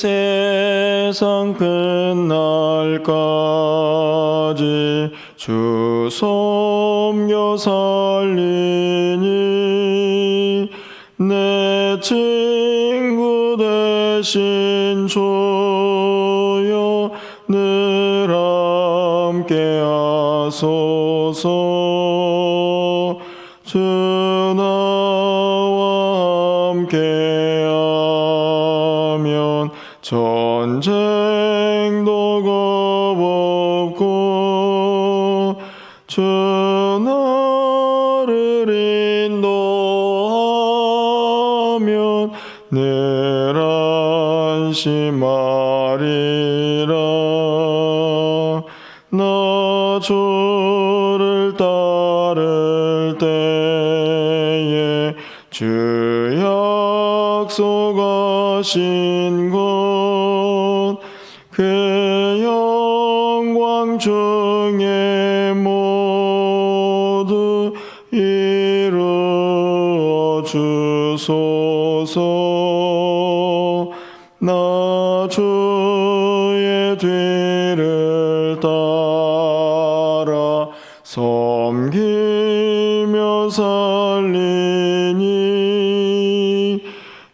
세상 끝날까지 주 섬겨 살리니 내 친구 대신 주여 늘 함께 하소서 겁없고 주 나를 인도하면 늘 안심하리라. 나 주를 따를 때에 주 약속하신 곳 살리니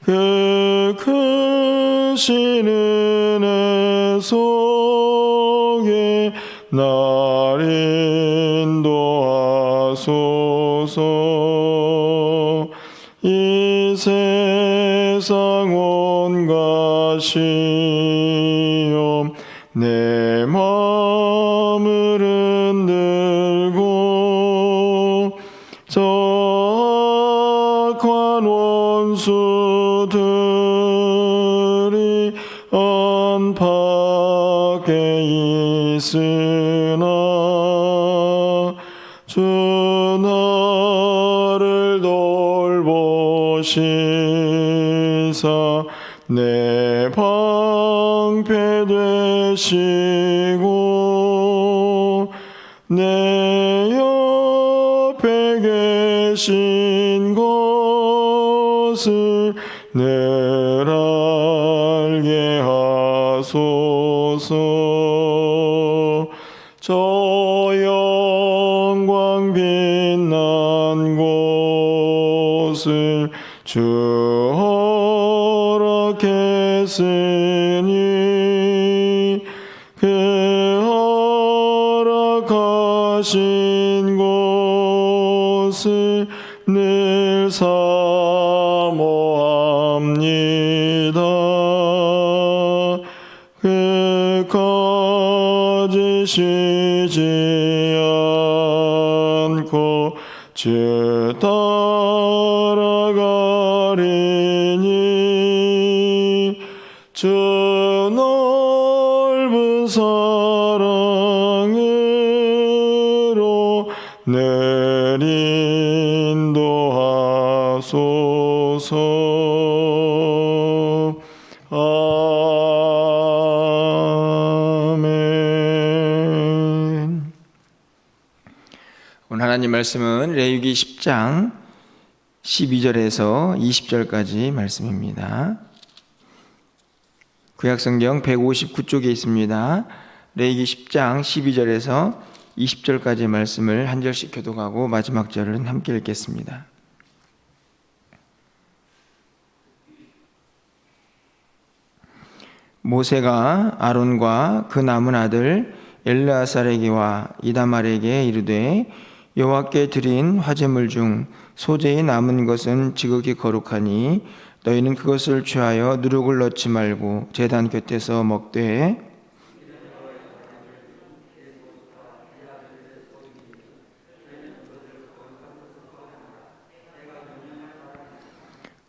그 크신 은혜 속에 날 인도하소서. 이 세상 온갖 시 있으나 주 나를 돌보시사 내 방패 되시고 내 옆에 계신 것을 늘 알게 하소서 주 허락했으니 그 허락하신 곳을 늘 사모합니다. 그까지 쉬지 않고 주따 주 넓은 사랑으로 늘 인도하소서 아멘 오늘 하나님 말씀은 레위기 10장 12절에서 20절까지 말씀입니다. 구약성경 159쪽에 있습니다. 레이기 10장 12절에서 20절까지 말씀을 한 절씩 교독하고 마지막 절은 함께 읽겠습니다. 모세가 아론과 그 남은 아들 엘르아살에게와 이다말에게 이르되 여호와께 드린 화제물 중 소재에 남은 것은 지극히 거룩하니 너희는 그것을 취하여 누룩을 넣지 말고 제단 곁에서 먹되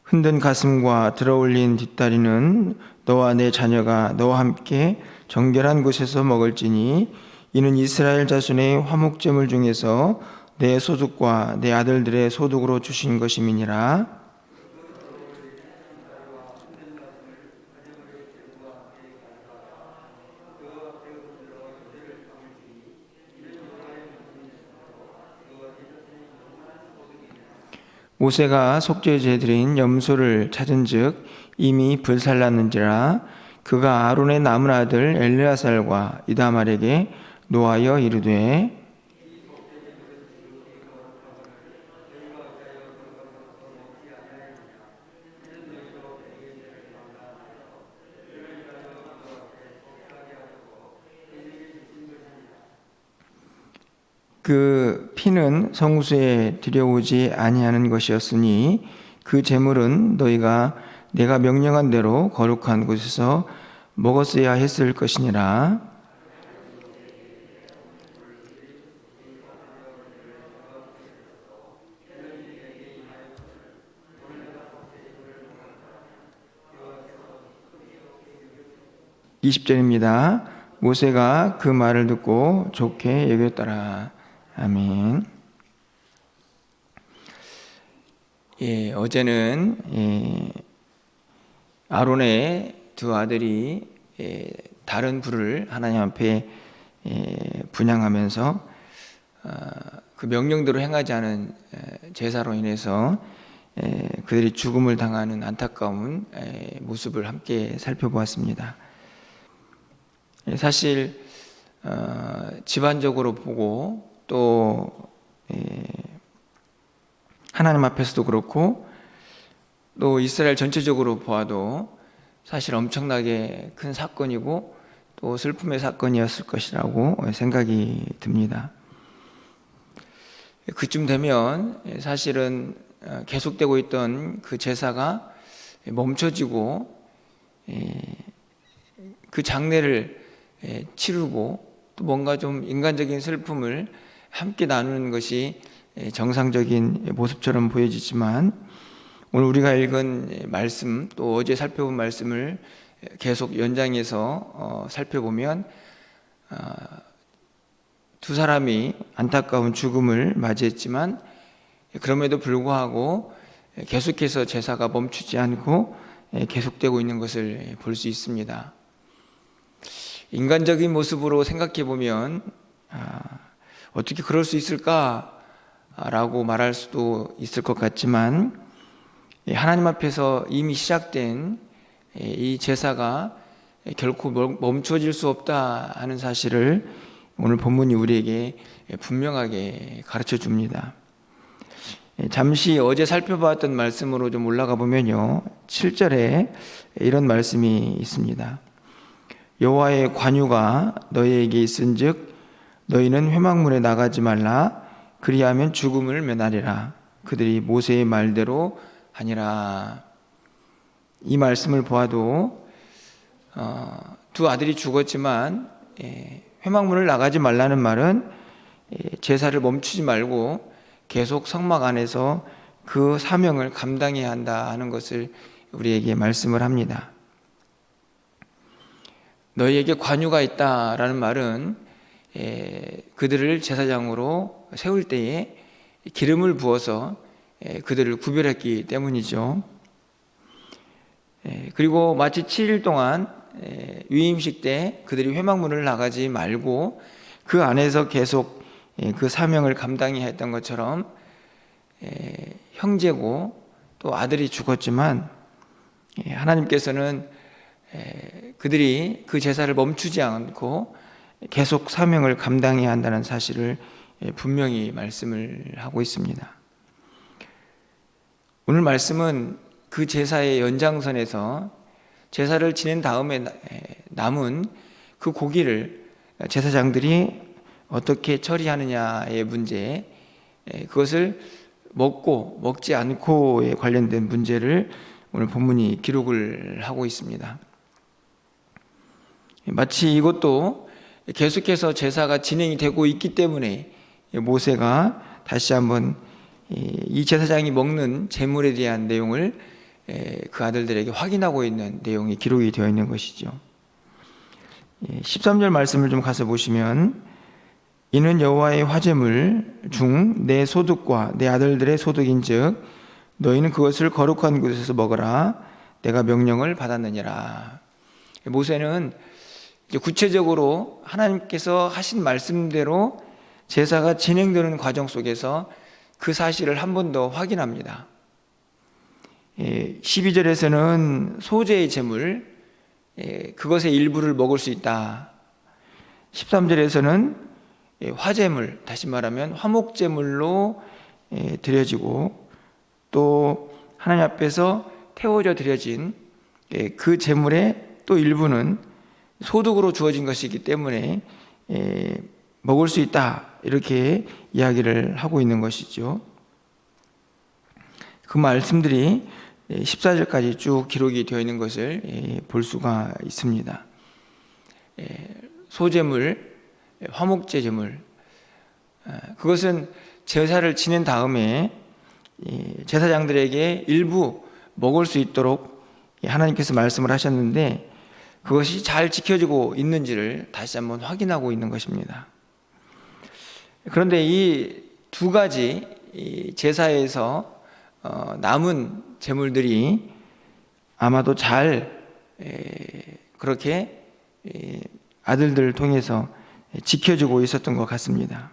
흔든 가슴과 들어올린 뒷다리는 너와 내 자녀가 너와 함께 정결한 곳에서 먹을지니 이는 이스라엘 자손의 화목제물 중에서 내 소득과 내 아들들의 소득으로 주신 것임이니라. 모세가 속죄 제 드린 염소를 찾은즉 이미 불살랐는지라 그가 아론의 남은 아들 엘르아살과 이다말에게 노하여 이르되 그 피는 성수에 들여오지 아니하는 것이었으니 그 제물은 너희가 내가 명령한 대로 거룩한 곳에서 먹었어야 했을 것이니라. (20절입니다) 모세가 그 말을 듣고 좋게 여겼더라 아멘. 예, 어제는 예, 아론의 두 아들이 예, 다른 불을 하나님 앞에 예, 분양하면서 어, 그 명령대로 행하지 않은 예, 제사로 인해서 예, 그들이 죽음을 당하는 안타까운 예, 모습을 함께 살펴보았습니다. 예, 사실 어, 집안적으로 보고 또 예, 하나님 앞에서도 그렇고 또 이스라엘 전체적으로 보아도 사실 엄청나게 큰 사건이고 또 슬픔의 사건이었을 것이라고 생각이 듭니다. 그쯤 되면 사실은 어, 계속되고 있던 그 제사가 멈춰지고 예, 그 장례를 예, 치르고 또 뭔가 좀 인간적인 슬픔을 함께 나누는 것이 정상적인 모습처럼 보여지지만 오늘 우리가 읽은 말씀 또 어제 살펴본 말씀을 계속 연장해서 어, 살펴보면 어, 두 사람이 안타까운 죽음을 맞이했지만 그럼에도 불구하고 계속해서 제사가 멈추지 않고 계속되고 있는 것을 볼 수 있습니다. 인간적인 모습으로 생각해 보면 아, 어떻게 그럴 수 있을까라고 말할 수도 있을 것 같지만 하나님 앞에서 이미 시작된 이 제사가 결코 멈춰질 수 없다 하는 사실을 오늘 본문이 우리에게 분명하게 가르쳐 줍니다. 잠시 어제 살펴봤던 말씀으로 좀 올라가 보면요. 7절에 이런 말씀이 있습니다. 여호와의 관유가 너희에게 있은즉 너희는 회막문에 나가지 말라. 그리하면 죽음을 면하리라. 그들이 모세의 말대로 하니라. 이 말씀을 보아도 어, 두 아들이 죽었지만 예, 회막문을 나가지 말라는 말은 예, 제사를 멈추지 말고 계속 성막 안에서 그 사명을 감당해야 한다 하는 것을 우리에게 말씀을 합니다. 너희에게 관유가 있다라는 말은 예, 그들을 제사장으로 세울 때에 기름을 부어서 예, 그들을 구별했기 때문이죠. 예, 그리고 마치 7일 동안 위임식 때 그들이 회막문을 나가지 말고 그 안에서 계속 그 사명을 감당해야 했던 것처럼 형제고 또 아들이 죽었지만 하나님께서는 에, 그들이 그 제사를 멈추지 않고 계속 사명을 감당해야 한다는 사실을 예, 분명히 말씀을 하고 있습니다. 오늘 말씀은 그 제사의 연장선에서 제사를 지낸 다음에 나- 에, 남은 그 고기를 제사장들이 어떻게 처리하느냐의 문제, 에, 그것을 먹고 먹지 않고에 관련된 문제를 오늘 본문이 기록을 하고 있습니다. 마치 이것도 계속해서 제사가 진행이 되고 있기 때문에 모세가 다시 한번 이 제사장이 먹는 제물에 대한 내용을 그 아들들에게 확인하고 있는 내용이 기록이 되어 있는 것이죠. 13절 말씀을 좀 가서 보시면 이는 여호와의 화제물 중 내 소득과 내 아들들의 소득인즉 너희는 그것을 거룩한 곳에서 먹어라 내가 명령을 받았느니라. 모세는 구체적으로 하나님께서 하신 말씀대로 제사가 진행되는 과정 속에서 그 사실을 한 번 더 확인합니다. 12절에서는 소재의 제물, 예, 그것의 일부를 먹을 수 있다. 13절에서는 예, 화제물, 다시 말하면 화목제물로 예, 드려지고 또 하나님 앞에서 태워져 드려진 그 제물의 또 일부는 소득으로 주어진 것이기 때문에 먹을 수 있다 이렇게 이야기를 하고 있는 것이죠. 그 말씀들이 14절까지 쭉 기록이 되어 있는 것을 볼 수가 있습니다. 소재물, 화목제 제물, 그것은 제사를 지낸 다음에 제사장들에게 일부 먹을 수 있도록 하나님께서 말씀을 하셨는데 그것이 잘 지켜지고 있는지를 다시 한번 확인하고 있는 것입니다. 그런데 이 두 가지 제사에서 어, 남은 제물들이 아마도 잘 그렇게 아들들을 통해서 지켜지고 있었던 것 같습니다.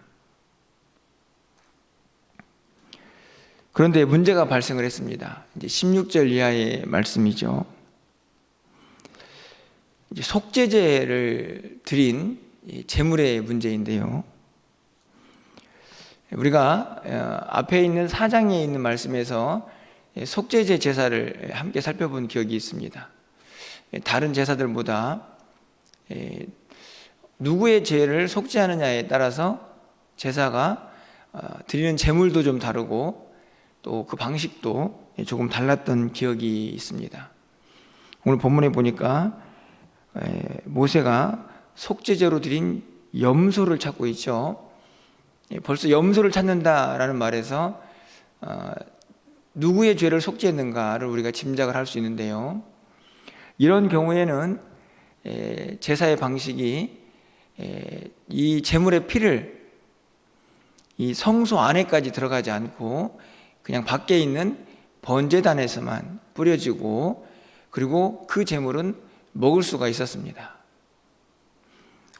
그런데 문제가 발생을 했습니다. 이제 16절 이하의 말씀이죠. 이제 속죄제를 드린 제물의 문제인데요. 우리가 어, 앞에 있는 사장에 있는 말씀에서 속죄제 제사를 함께 살펴본 기억이 있습니다. 다른 제사들보다 누구의 죄를 속죄하느냐에 따라서 제사가 어, 드리는 제물도 좀 다르고 또 그 방식도 조금 달랐던 기억이 있습니다. 오늘 본문에 보니까 모세가 속죄제로 드린 염소를 찾고 있죠. 벌써 염소를 찾는다라는 말에서 어, 누구의 죄를 속죄했는가를 우리가 짐작을 할 수 있는데요. 이런 경우에는 제사의 방식이 이 제물의 피를 이 성소 안에까지 들어가지 않고 그냥 밖에 있는 번제단에서만 뿌려지고 그리고 그 제물은 먹을 수가 있었습니다.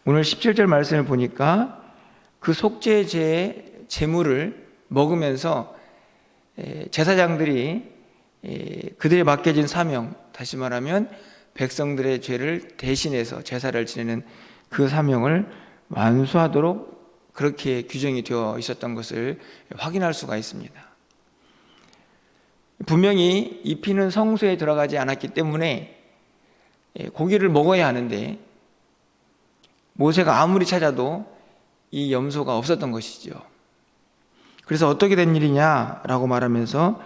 오늘 17절 말씀을 보니까 그 속죄제의 제물을 먹으면서 제사장들이 그들의 맡겨진 사명, 다시 말하면 백성들의 죄를 대신해서 제사를 지내는 그 사명을 완수하도록 그렇게 규정이 되어 있었던 것을 확인할 수가 있습니다. 분명히 이 피는 성소에 들어가지 않았기 때문에 고기를 먹어야 하는데 모세가 아무리 찾아도 이 염소가 없었던 것이죠. 그래서 어떻게 된 일이냐라고 말하면서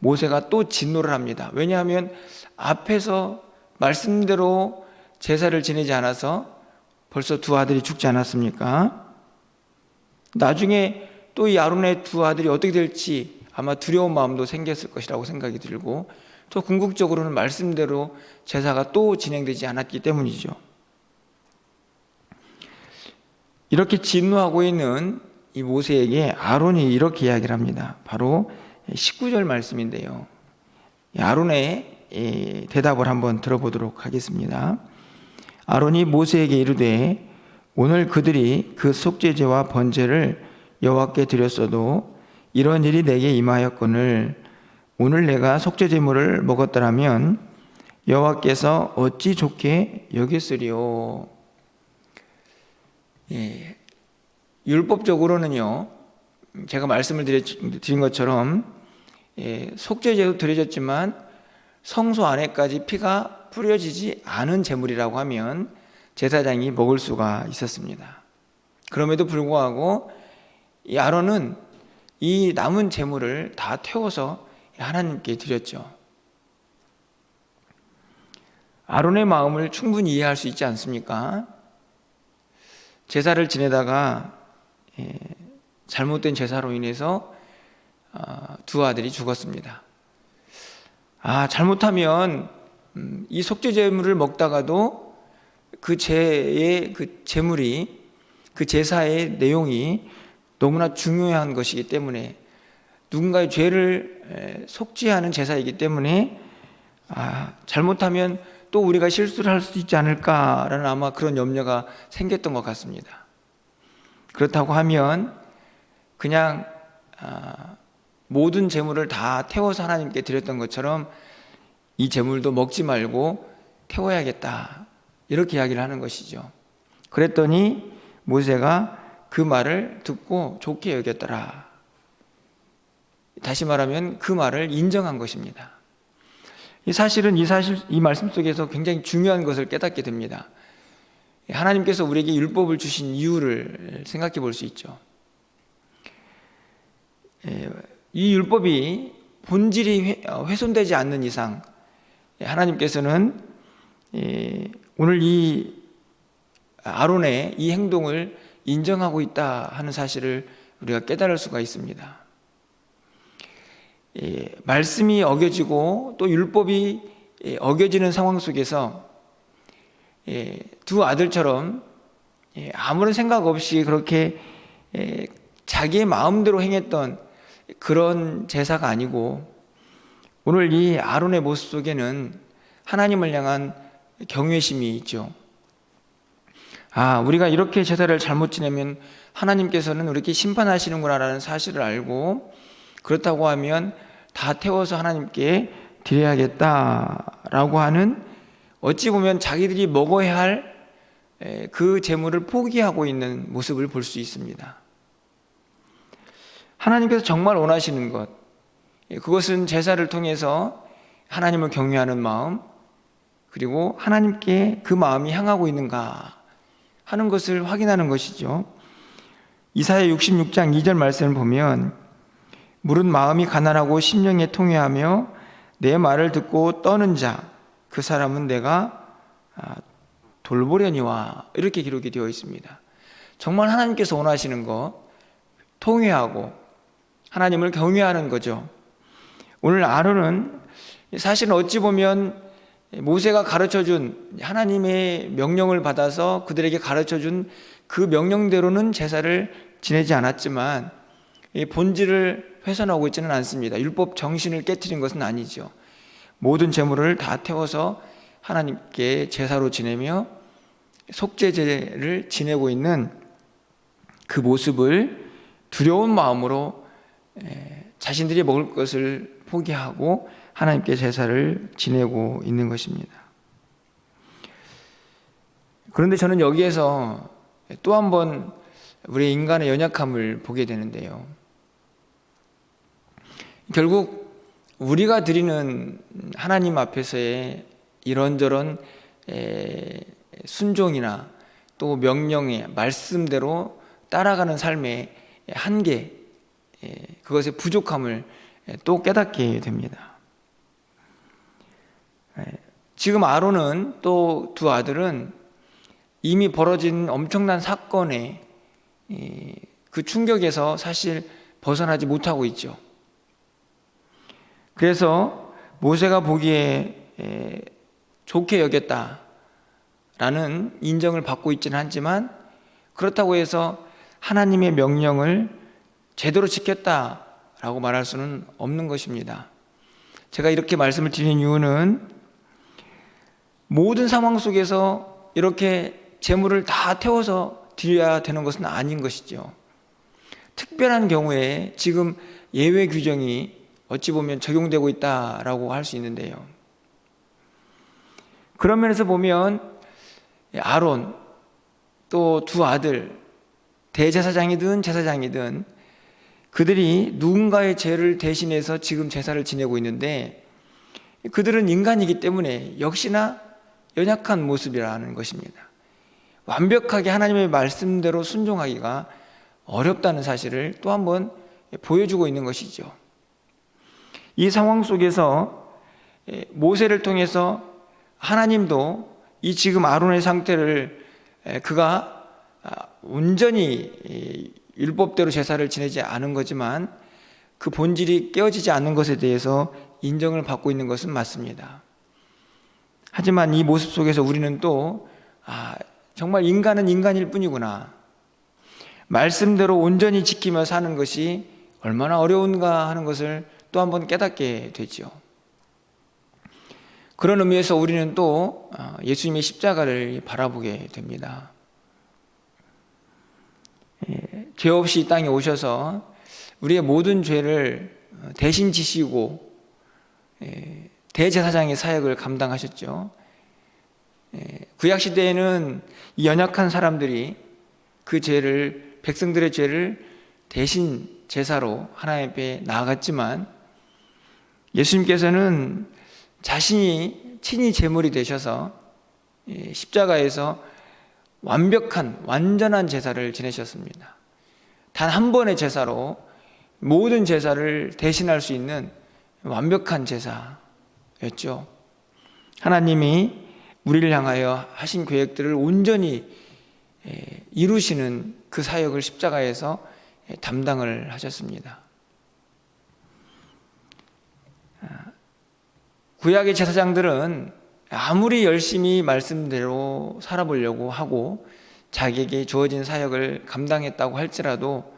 모세가 또 진노를 합니다. 왜냐하면 앞에서 말씀대로 제사를 지내지 않아서 벌써 두 아들이 죽지 않았습니까? 나중에 또 이 아론의 두 아들이 어떻게 될지 아마 두려운 마음도 생겼을 것이라고 생각이 들고 또 궁극적으로는 말씀대로 제사가 또 진행되지 않았기 때문이죠. 이렇게 진노하고 있는 이 모세에게 아론이 이렇게 이야기를 합니다. 바로 19절 말씀인데요. 아론의 대답을 한번 들어보도록 하겠습니다. 아론이 모세에게 이르되 오늘 그들이 그 속죄제와 번제를 여호와께 드렸어도 이런 일이 내게 임하였거늘 오늘 내가 속죄제물을 먹었더라면 여호와께서 어찌 좋게 여겼으리요. 예, 율법적으로는요, 제가 말씀을 드린 것처럼 예, 속죄제도 드려졌지만 성소 안에까지 피가 뿌려지지 않은 제물이라고 하면 제사장이 먹을 수가 있었습니다. 그럼에도 불구하고 이 아론은 이 남은 제물을 다 태워서 하나님께 드렸죠. 아론의 마음을 충분히 이해할 수 있지 않습니까? 제사를 지내다가 예, 잘못된 제사로 인해서 아, 두 아들이 죽었습니다. 아 잘못하면 음, 이 속죄 제물을 먹다가도 그 제의 그 제물이 그 제사의 내용이 너무나 중요한 것이기 때문에 누군가의 죄를 에, 속죄하는 제사이기 때문에 아, 잘못하면 또 우리가 실수를 할 수 있지 않을까라는 아마 그런 염려가 생겼던 것 같습니다. 그렇다고 하면 그냥 아, 모든 재물을 다 태워서 하나님께 드렸던 것처럼 이 재물도 먹지 말고 태워야겠다 이렇게 이야기를 하는 것이죠. 그랬더니 모세가 그 말을 듣고 좋게 여겼더라. 다시 말하면 그 말을 인정한 것입니다. 이 사실은 이 사실 이 말씀 속에서 굉장히 중요한 것을 깨닫게 됩니다. 하나님께서 우리에게 율법을 주신 이유를 생각해 볼 수 있죠. 예, 이 율법이 본질이 어, 훼손되지 않는 이상 하나님께서는 예, 오늘 이 아론의 이 행동을 인정하고 있다 하는 사실을 우리가 깨달을 수가 있습니다. 예, 말씀이 어겨지고 또 율법이 예, 어겨지는 상황 속에서 예, 두 아들처럼 예, 아무런 생각 없이 그렇게 예, 자기의 마음대로 행했던 그런 제사가 아니고 오늘 이 아론의 모습 속에는 하나님을 향한 경외심이 있죠. 아, 우리가 이렇게 제사를 잘못 지내면 하나님께서는 우리에게 심판하시는구나라는 사실을 알고 그렇다고 하면 다 태워서 하나님께 드려야겠다라고 하는 어찌 보면 자기들이 먹어야 할 그 재물을 포기하고 있는 모습을 볼 수 있습니다. 하나님께서 정말 원하시는 것, 그것은 제사를 통해서 하나님을 경외하는 마음, 그리고 하나님께 그 마음이 향하고 있는가 하는 것을 확인하는 것이죠. 이사야 66장 2절 말씀을 보면 물은 마음이 가난하고 심령에 통회하며 내 말을 듣고 떠는 자 그 사람은 내가 아, 돌보려니와 이렇게 기록이 되어 있습니다. 정말 하나님께서 원하시는 것 통회하고 하나님을 경외하는 거죠. 오늘 아론은 사실은 어찌 보면 모세가 가르쳐 준 하나님의 명령을 받아서 그들에게 가르쳐 준 그 명령대로는 제사를 지내지 않았지만 본질을 훼손하고 있지는 않습니다. 율법 정신을 깨뜨린 것은 아니죠. 모든 재물을 다 태워서 하나님께 제사로 지내며 속죄제를 지내고 있는 그 모습을 두려운 마음으로 자신들이 먹을 것을 포기하고 하나님께 제사를 지내고 있는 것입니다. 그런데 저는 여기에서 또 한 번 우리 인간의 연약함을 보게 되는데요. 결국 우리가 드리는 하나님 앞에서의 이런저런 순종이나 또 명령의 말씀대로 따라가는 삶의 한계, 그것의 부족함을 또 깨닫게 됩니다. 지금 아론은 또 두 아들은 이미 벌어진 엄청난 사건의 그 충격에서 사실 벗어나지 못하고 있죠. 그래서 모세가 보기에 좋게 여겼다라는 인정을 받고 있지는 않지만 그렇다고 해서 하나님의 명령을 제대로 지켰다라고 말할 수는 없는 것입니다. 제가 이렇게 말씀을 드리는 이유는 모든 상황 속에서 이렇게 재물을 다 태워서 드려야 되는 것은 아닌 것이죠. 특별한 경우에 지금 예외 규정이 어찌 보면 적용되고 있다라고 할 수 있는데요. 그런 면에서 보면 아론 또 두 아들 대제사장이든 제사장이든 그들이 누군가의 죄를 대신해서 지금 제사를 지내고 있는데 그들은 인간이기 때문에 역시나 연약한 모습이라는 것입니다. 완벽하게 하나님의 말씀대로 순종하기가 어렵다는 사실을 또 한 번 보여주고 있는 것이죠. 이 상황 속에서 모세를 통해서 하나님도 이 지금 아론의 상태를 그가 온전히 율법대로 제사를 지내지 않은 거지만 그 본질이 깨어지지 않는 것에 대해서 인정을 받고 있는 것은 맞습니다. 하지만 이 모습 속에서 우리는 또, 아, 정말 인간은 인간일 뿐이구나. 말씀대로 온전히 지키며 사는 것이 얼마나 어려운가 하는 것을 또 한 번 깨닫게 되죠. 그런 의미에서 우리는 또 아, 예수님의 십자가를 바라보게 됩니다. 예, 죄 없이 이 땅에 오셔서 우리의 모든 죄를 대신 지시고 예, 대제사장의 사역을 감당하셨죠. 예, 구약 시대에는 이 연약한 사람들이 그 죄를 백성들의 죄를 대신 제사로 하나님 앞에 나아갔지만 예수님께서는 자신이 친히 제물이 되셔서 예, 십자가에서 완벽한 완전한 제사를 지내셨습니다. 단 한 번의 제사로 모든 제사를 대신할 수 있는 완벽한 제사였죠. 하나님이 우리를 향하여 하신 계획들을 온전히 예, 이루시는 그 사역을 십자가에서 예, 담당을 하셨습니다. 구약의 제사장들은 아무리 열심히 말씀대로 살아보려고 하고 자기에게 주어진 사역을 감당했다고 할지라도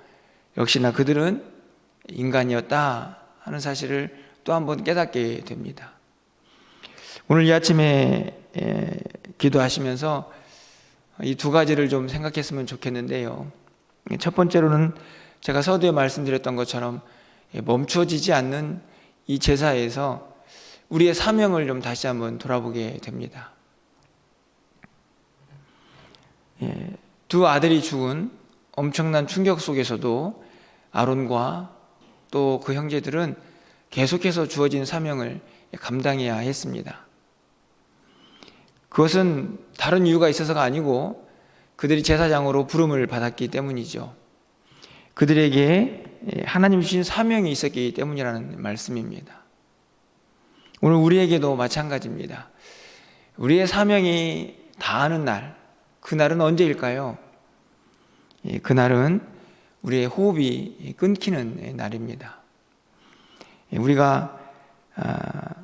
역시나 그들은 인간이었다 하는 사실을 또 한 번 깨닫게 됩니다. 오늘 이 아침에 기도하시면서 이 두 가지를 좀 생각했으면 좋겠는데요. 첫 번째로는 제가 서두에 말씀드렸던 것처럼 멈춰지지 않는 이 제사에서 우리의 사명을 좀 다시 한번 돌아보게 됩니다. 예, 두 아들이 죽은 엄청난 충격 속에서도 아론과 또 그 형제들은 계속해서 주어진 사명을 감당해야 했습니다. 그것은 다른 이유가 있어서가 아니고 그들이 제사장으로 부름을 받았기 때문이죠. 그들에게 하나님 주신 사명이 있었기 때문이라는 말씀입니다. 오늘 우리에게도 마찬가지입니다. 우리의 사명이 다하는 날, 그날은 언제일까요? 예, 그날은 우리의 호흡이 끊기는 날입니다. 예, 우리가 아,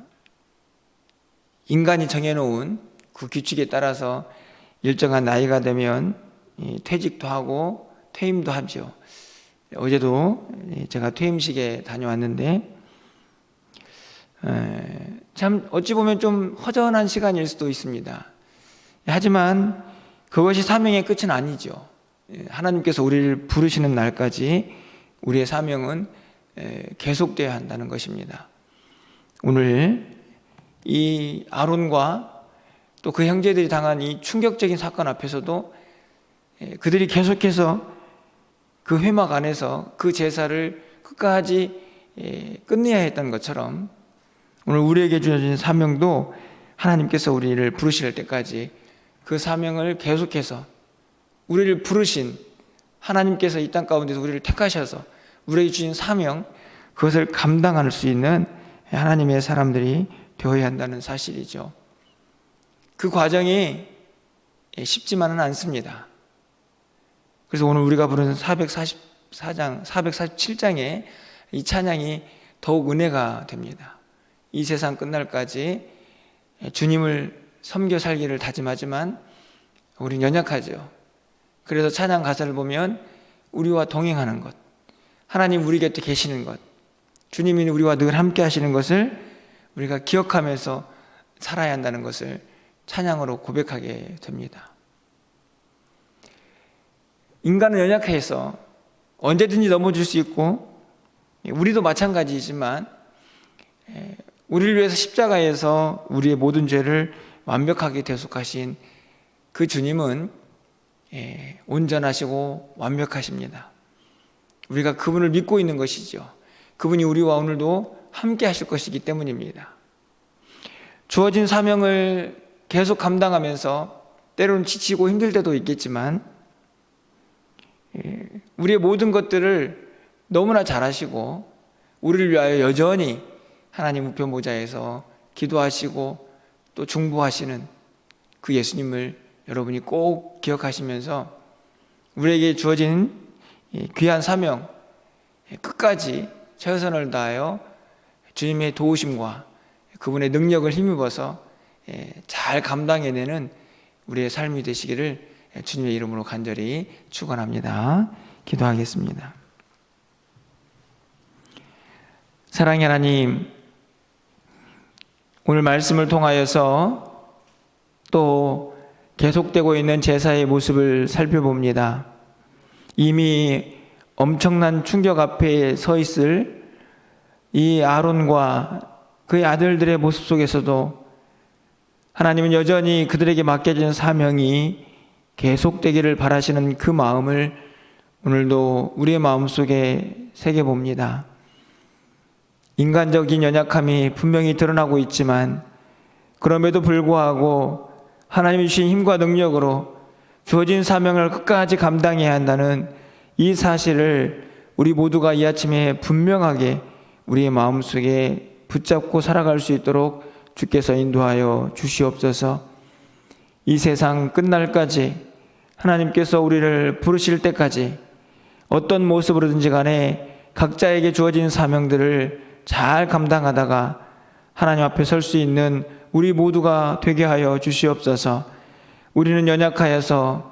인간이 정해놓은 그 규칙에 따라서 일정한 나이가 되면 퇴직도 하고 퇴임도 하죠. 어제도 제가 퇴임식에 다녀왔는데 참 어찌 보면 좀 허전한 시간일 수도 있습니다. 하지만 그것이 사명의 끝은 아니죠. 하나님께서 우리를 부르시는 날까지 우리의 사명은 계속되어야 한다는 것입니다. 오늘 이 아론과 또 그 형제들이 당한 이 충격적인 사건 앞에서도 그들이 계속해서 그 회막 안에서 그 제사를 끝까지 끝내야 했던 것처럼 오늘 우리에게 주어진 사명도 하나님께서 우리를 부르실 때까지 그 사명을 계속해서 우리를 부르신 하나님께서 이 땅 가운데서 우리를 택하셔서 우리에게 주신 사명 그것을 감당할 수 있는 하나님의 사람들이 되어야 한다는 사실이죠. 그 과정이 쉽지만은 않습니다. 그래서 오늘 우리가 부르는 444장, 447장의 이 찬양이 더욱 은혜가 됩니다. 이 세상 끝날까지 주님을 섬겨 살기를 다짐하지만 우리는 연약하죠. 그래서 찬양 가사를 보면 우리와 동행하는 것, 하나님 우리 곁에 계시는 것, 주님이 우리와 늘 함께 하시는 것을 우리가 기억하면서 살아야 한다는 것을 찬양으로 고백하게 됩니다. 인간은 연약해서 언제든지 넘어질 수 있고 우리도 마찬가지지만 우리를 위해서 십자가에서 우리의 모든 죄를 완벽하게 대속하신 그 주님은 예, 온전하시고 완벽하십니다. 우리가 그분을 믿고 있는 것이죠. 그분이 우리와 오늘도 함께 하실 것이기 때문입니다. 주어진 사명을 계속 감당하면서 때로는 지치고 힘들 때도 있겠지만 예, 우리의 모든 것들을 너무나 잘하시고 우리를 위하여 여전히 하나님 우편 모자에서 기도하시고 또 중보하시는 그 예수님을 여러분이 꼭 기억하시면서 우리에게 주어진 이 귀한 사명 끝까지 최선을 다하여 주님의 도우심과 그분의 능력을 힘입어서 예, 잘 감당해내는 우리의 삶이 되시기를 주님의 이름으로 간절히 축원합니다. 기도하겠습니다. 사랑의 하나님, 오늘 말씀을 통하여서 또 계속되고 있는 제사의 모습을 살펴봅니다. 이미 엄청난 충격 앞에 서 있을 이 아론과 그의 아들들의 모습 속에서도 하나님은 여전히 그들에게 맡겨진 사명이 계속되기를 바라시는 그 마음을 오늘도 우리의 마음 속에 새겨봅니다. 인간적인 연약함이 분명히 드러나고 있지만 그럼에도 불구하고 하나님이 주신 힘과 능력으로 주어진 사명을 끝까지 감당해야 한다는 이 사실을 우리 모두가 이 아침에 분명하게 우리의 마음속에 붙잡고 살아갈 수 있도록 주께서 인도하여 주시옵소서. 이 세상 끝날까지 하나님께서 우리를 부르실 때까지 어떤 모습으로든지 간에 각자에게 주어진 사명들을 잘 감당하다가 하나님 앞에 설 수 있는 우리 모두가 되게 하여 주시옵소서. 우리는 연약하여서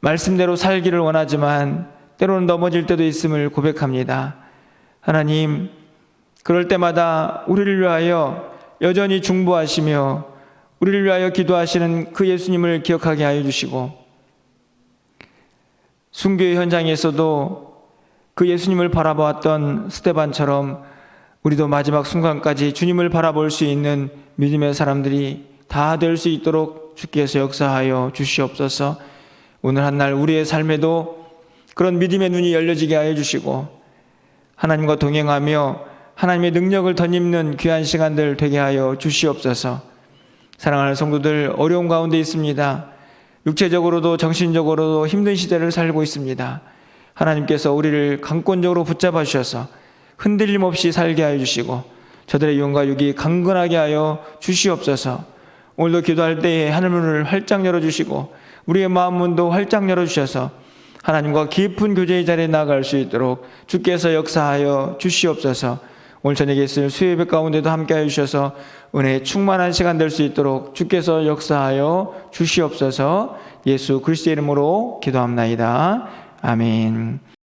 말씀대로 살기를 원하지만 때로는 넘어질 때도 있음을 고백합니다. 하나님, 그럴 때마다 우리를 위하여 여전히 중보하시며 우리를 위하여 기도하시는 그 예수님을 기억하게 하여 주시고 순교의 현장에서도 그 예수님을 바라보았던 스테반처럼 우리도 마지막 순간까지 주님을 바라볼 수 있는 믿음의 사람들이 다 될 수 있도록 주께서 역사하여 주시옵소서. 오늘 한 날 우리의 삶에도 그런 믿음의 눈이 열려지게 하여 주시고 하나님과 동행하며 하나님의 능력을 덧입는 귀한 시간들 되게 하여 주시옵소서. 사랑하는 성도들 어려운 가운데 있습니다. 육체적으로도 정신적으로도 힘든 시대를 살고 있습니다. 하나님께서 우리를 강권적으로 붙잡아 주셔서 흔들림 없이 살게 하여 주시고 저들의 영과 육이 강건하게 하여 주시옵소서. 오늘도 기도할 때에 하늘문을 활짝 열어 주시고 우리의 마음 문도 활짝 열어 주셔서 하나님과 깊은 교제의 자리에 나아갈 수 있도록 주께서 역사하여 주시옵소서. 오늘 저녁에 있을 수요예배 가운데도 함께하여 주셔서 은혜의 충만한 시간 될 수 있도록 주께서 역사하여 주시옵소서. 예수 그리스도의 이름으로 기도합나이다. 아멘.